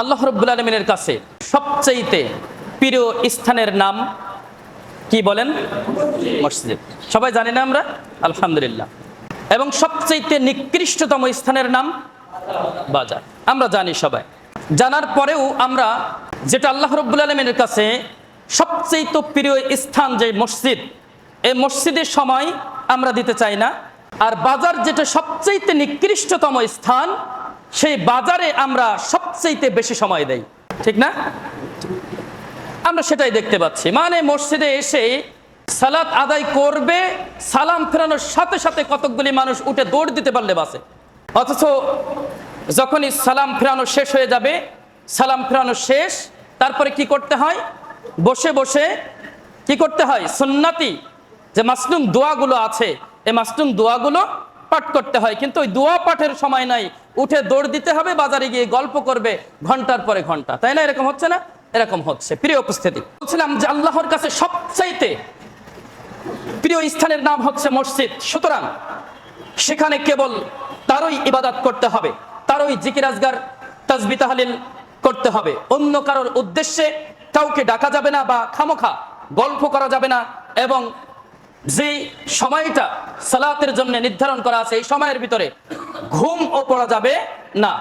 আল্লাহ রব্বুল আলমিনের কাছে সবচাইতে প্রিয় স্থানের নাম কি বলেন? মসজিদ। সবাই জানি না আমরা? আলহামদুলিল্লাহ। এবং সবচাইতে নিকৃষ্টতম স্থানের নাম বাজার। আমরা জানি সবাই। জানার পরেও আমরা যেটা আল্লাহ রব্বুল আলমিনের কাছে সবচেয়ে প্রিয় স্থান যে মসজিদ এই মসজিদের সময় আমরা দিতে চাই না। আর বাজার যেটা সবচেয়ে নিকৃষ্টতম স্থান সেই বাজারে আমরা সবচেয়ে বেশি সময় দেই। ঠিক না? আমরা সেটাই দেখতে পাচ্ছি। মানে মসজিদে এসে সালাত আদায় করবে, সালাম ফেরানোর সাথে সাথে কতকগুলি মানুষ উঠে দৌড় দিতে পারলে বাসে অথচ যখনই সালাম ফেরানো শেষ হয়ে যাবে, সালাম ফেরানো শেষ, তারপরে কি করতে হয়? বসে বসে কি করতে হয়? সুন্নাতি, যে মাসলুম দোয়াগুলো আছে এই মাসলুম দোয়াগুলো পাঠ করতে হয়। কিন্তু ওই দোয়া পাঠের সময় নাই উঠে দৌড় দিতে হবে, বাজারে গিয়ে গল্প করবে ঘণ্টার পরে ঘণ্টা। তাই না? এরকম হচ্ছে না? এরকম হচ্ছে। প্রিয় উপস্থিতি, বলছিলাম যে আল্লাহর কাছে সবচাইতে প্রিয় স্থানের নাম হচ্ছে মসজিদ। সুতরাং সেখানে কেবল তারই ইবাদত করতে হবে, তারই জিকির আজগার তাজবি তাহালিল করতে হবে। অন্য কারোর উদ্দেশ্যে কাউকে ডাকা যাবে না বা খামোখা গল্প করা যাবে না এবং যে সময়টা সালাতের জন্য নির্ধারণ করা আছে, এই সময়ের ভিতরে ঘুম ও পড়া যাবে না।